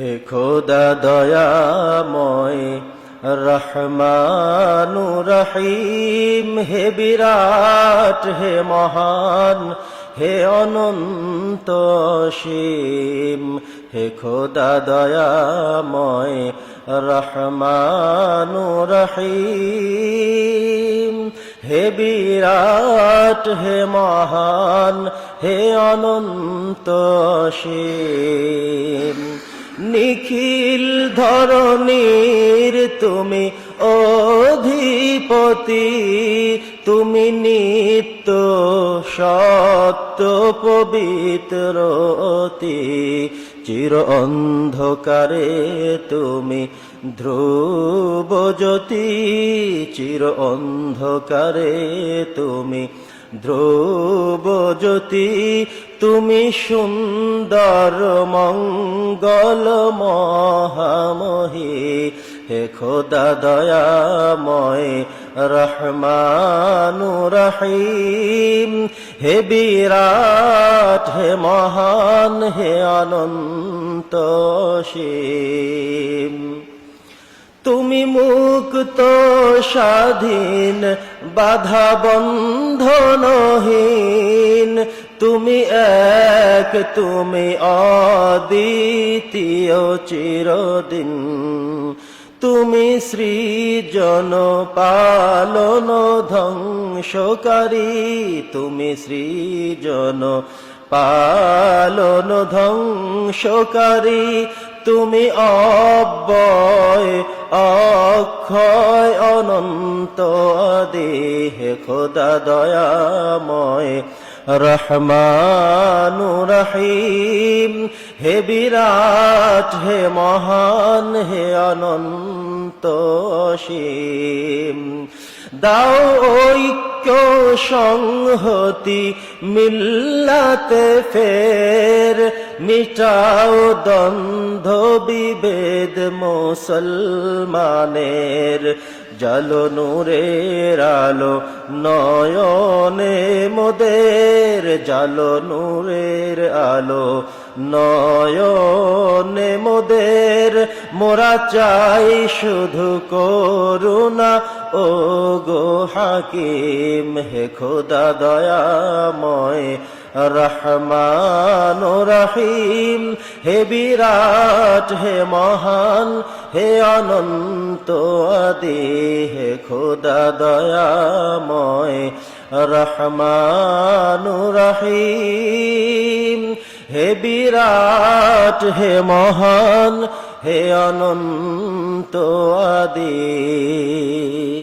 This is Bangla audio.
হে খোদা দয়াময় রহমানু রহিম হে বিরাট, হে মহান, হে অনন্ত সীম, হে খোদা দয়াময় রহমানু রহিম হে বিরাট, হে মহান, হে অনন্ত সীম। নিখিল ধরনীর তুমি অধিপতি, তুমি নিত্য সত্য পবিত্রতি। চির অন্ধকারে তুমি ধ্রুব জ্যোতি, চির অন্ধকারে তুমি ধ্রুব জ্যোতি তুমি সুন্দর মঙ্গল মহামহী, হে খোদা দয়াময় রহমানু রহিম, হে বিরাট, হে মহান, হে অনন্ত সীম তুমি মুক্ত, স্বাধীন, বাধা বন্ধনহীন তুমি এক, তুমি অদ্বিতীয় চিরদিন। তুমি সৃজন পালন ধ্বংসকারী, তুমি সৃজন পালন ধ্বংসকারী। তুমি অব্যয়, অক্ষয়, অনন্ত দেহ খোদা দয়াময়। রহমানু রহিম হে বিরাট হে মহান হে অনন্ত সীম দাও ঐক্য সংহতি মিল্লাতে ফের মিটাও দ্বন্দ্ব বিভেদ মুসলমানের। জল নূরের আলো নয়নে মোদের, জল নূরের আলো নয়নে মোদের, মোরা চাই শুধু করুণা। ও গো হাকিম, হে খোদা দয়াময়, রহমান রহিম, হে বিরাট, হে মহান, হে অনন্ত আদি, হে খোদা দয়াময়, রহমান রহিম। হে বিরাট হে মহান হে অনন্ত আদি।